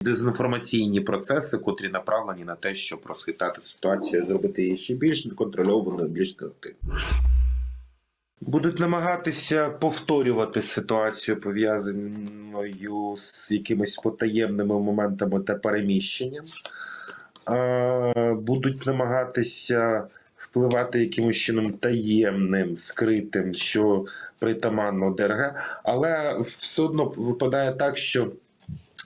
дезінформаційні процеси, котрі направлені на те, щоб розхитати ситуацію, зробити її ще більш неконтрольованою, більш негативною. Будуть намагатися повторювати ситуацію, пов'язаною з якимись потаємними моментами та переміщенням. Будуть намагатися впливати якимось чином таємним, скритим, що притаманно ДРГ, але все одно випадає так, що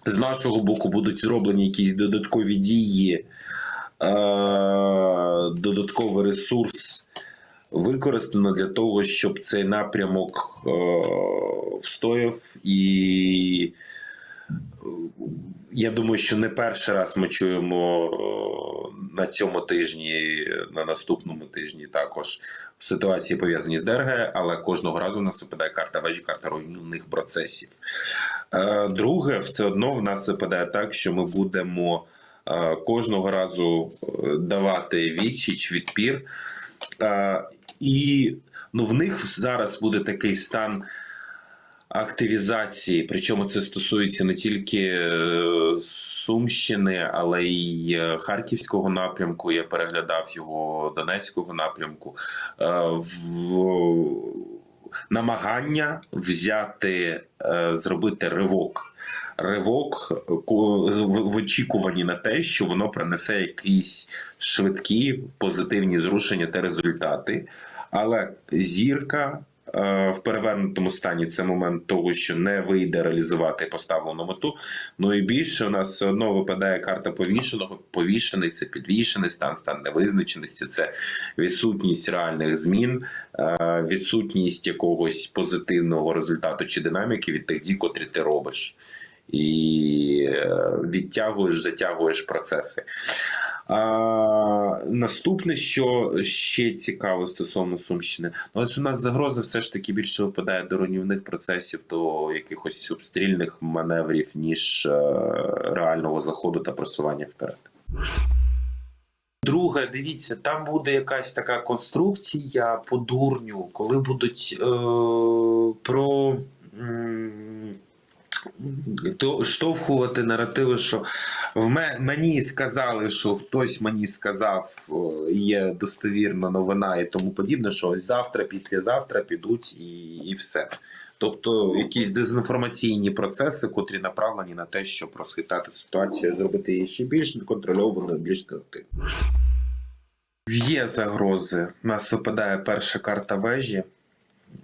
з нашого боку будуть зроблені якісь додаткові дії, е, додатковий ресурс використано для того, щоб цей напрямок е, встояв. І е, я думаю, що не перший раз ми чуємо е, на цьому тижні, на наступному тижні також ситуації пов'язані з ДРГ, але кожного разу нас випадає карта вежі, карта руйнівних процесів. Е, Друге, все одно в нас випадає так, що ми будемо е, кожного разу е, давати відсіч, відпір. І ну, в них зараз буде такий стан активізації. Причому це стосується не тільки Сумщини, але й Харківського напрямку. Я переглядав його Донецького напрямку. В намагання взяти, е, зробити ривок. Ривок в очікуванні на те, що воно принесе якісь швидкі позитивні зрушення та результати. Але зірка в перевернутому стані це момент того, що не вийде реалізувати поставлену мету. Ну і більше у нас все одно випадає карта повішеного. Повішений це підвішений стан, стан невизначеності, це відсутність реальних змін, е, відсутність якогось позитивного результату чи динаміки від тих дій, котрі ти робиш. І е, відтягуєш, затягуєш процеси. А, наступне, що ще цікаво стосовно Сумщини, ну ось у нас загроза все ж таки більше випадає до руйнівних процесів, до якихось обстрільних маневрів, ніж е, реального заходу та просування вперед. Друге, дивіться, там буде якась така конструкція по дурню, коли будуть е, про. м, то штовхувати наративи, що в мені сказали, що хтось мені сказав, є достовірна новина і тому подібне, що ось завтра, післязавтра підуть і, і все. Тобто якісь дезінформаційні процеси, котрі направлені на те, щоб розхитати ситуацію, зробити її ще більш неконтрольованою, більш негативною. Є загрози. У нас випадає перша карта вежі.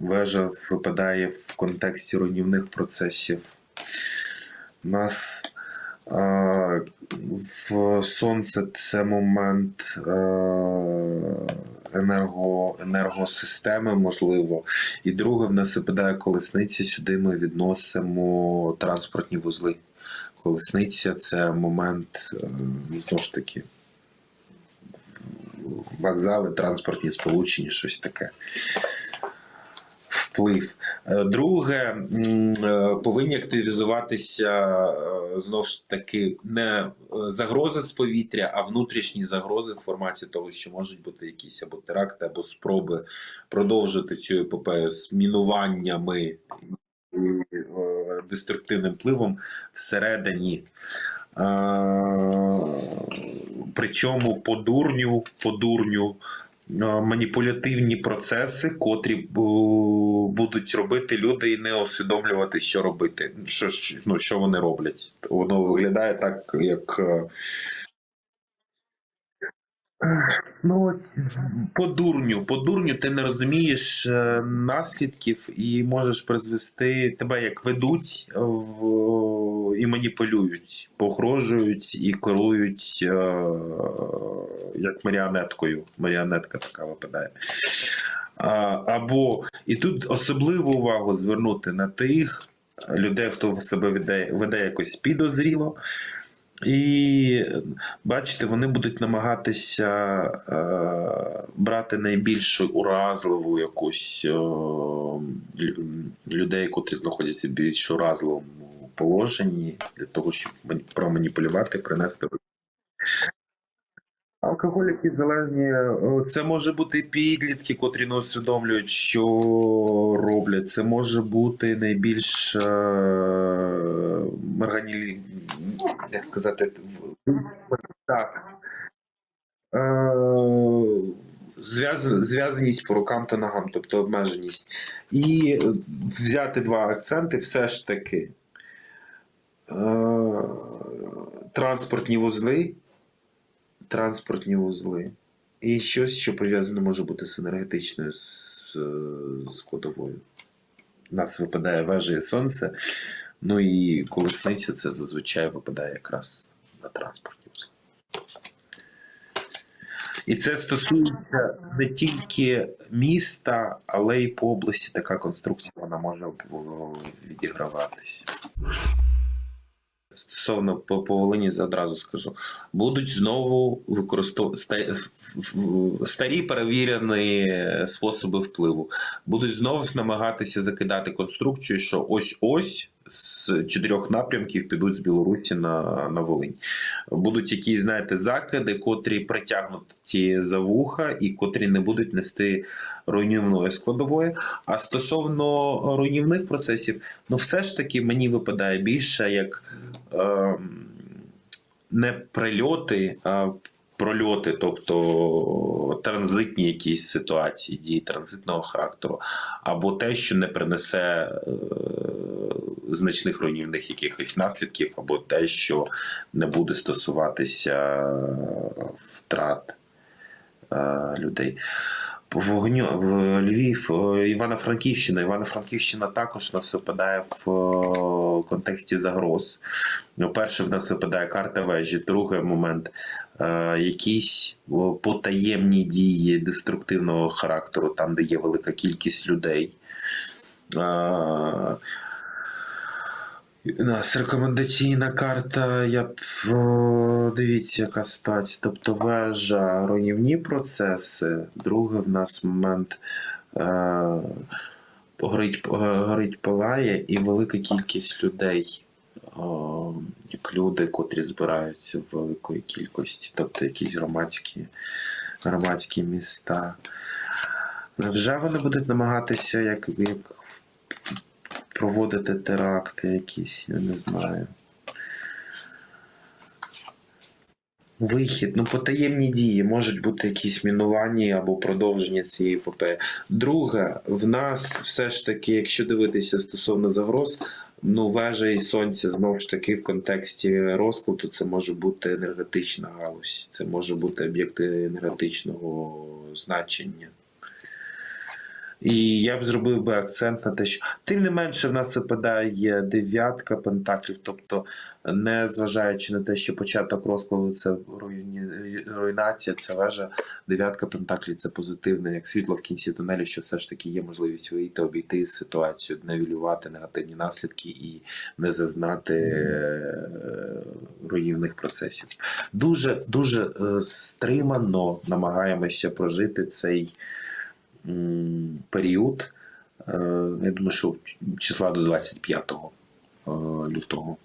Вежа випадає в контексті руйнівних процесів. У нас е, в сонце це момент е, енерго, енергосистеми, можливо. І друге, в нас випадає колесниця. Сюди ми відносимо транспортні вузли. Колесниця це момент, е, знову ж таки, вокзали, транспортні сполучення, щось таке. Вплив. Е, Друге, е, повинні активізуватися е, знову ж таки не загрози з повітря, а внутрішні загрози в форматі того, що можуть бути якісь або теракти, або спроби продовжити цю епопею з мінуваннями деструктивним впливом всередині. Причому по дурню, по дурню маніпулятивні процеси, котрі е, будуть робити люди і не усвідомлювати, що робити, що, ну, що вони роблять. Воно виглядає так, як. Ну, по дурню, по дурню ти не розумієш е, наслідків і можеш призвести тебе як ведуть в, і маніпулюють, погрожують і керують е, як маріонеткою. Маріонетка така випадає. Або і тут особливу увагу звернути на тих людей, хто себе веде, веде якось підозріло. І бачите, вони будуть намагатися е, брати найбільш уразливу якусь е, людей, котрі знаходяться в більш уразливому положенні, для того, щоб проманіпулювати, принести. Алкоголіки залежні. е, Це може бути підлітки, котрі не усвідомлюють, що роблять. Це може бути найбільш е, органі- як сказати, так. Е, зв'яз- Зв'язаність по рукам та ногам, тобто обмеженість. І взяти два акценти все ж таки. Е, Транспортні вузли. Транспортні вузли. І щось, що пов'язане може бути з енергетичною е, складовою. У нас випадає вежа сонце. Ну і колесниця це зазвичай випадає якраз на транспортні вузли. І це стосується не тільки міста, але й по області така конструкція вона може о, відіграватись. Стосовно по, по Волині одразу скажу. Будуть знову використовувати старі перевірені способи впливу. Будуть знову намагатися закидати конструкцію, що ось-ось з чотирьох напрямків підуть з Білорусі на, на Волинь. Будуть якісь, знаєте, закиди, котрі притягнуті за вуха і котрі не будуть нести руйнівної складової. А стосовно руйнівних процесів, ну все ж таки мені випадає більше як ем, не прильоти, а прольоти, тобто транзитні якісь ситуації, дії транзитного характеру, або те, що не принесе е, значних руйнівних якихось наслідків, або те, що не буде стосуватися втрат е, людей. Вогню в Львів, е, Івано-Франківщина. Івано-Франківщина також нас випадає в е, контексті загроз. Ну, перше, в нас випадає карта вежі. Другий момент е, якісь потаємні дії деструктивного характеру, там, де є велика кількість людей. У нас рекомендаційна карта, я б дивіться, яка ситуація. Тобто вежа, руйнівні процеси. Другий в нас момент е, горить, е, горить палає і велика кількість людей, о, як люди, котрі збираються в великої кількості, тобто якісь громадські, громадські міста. Вже вони будуть намагатися як, як проводити теракти якісь, я не знаю. Вихід, ну потаємні дії, можуть бути якісь мінування або продовження цієї епопеї. Друге, в нас все ж таки, якщо дивитися стосовно загроз, ну вежа і сонце знову ж таки в контексті розкладу, це може бути енергетична галузь, це може бути об'єкти енергетичного значення. І я б зробив би акцент на те, що тим не менше в нас випадає дев'ятка пентаклів, тобто, не зважаючи на те, що початок розкладу це руйні... руйнація, це вежа, дев'ятка пентаклів це позитивне, як світло в кінці тунелю, що все ж таки є можливість вийти, обійти ситуацію, невілювати негативні наслідки і не зазнати е, руйнівних процесів. Дуже дуже е, стримано намагаємося прожити цей період. Е, Я думаю, що числа до 25 е, лютого.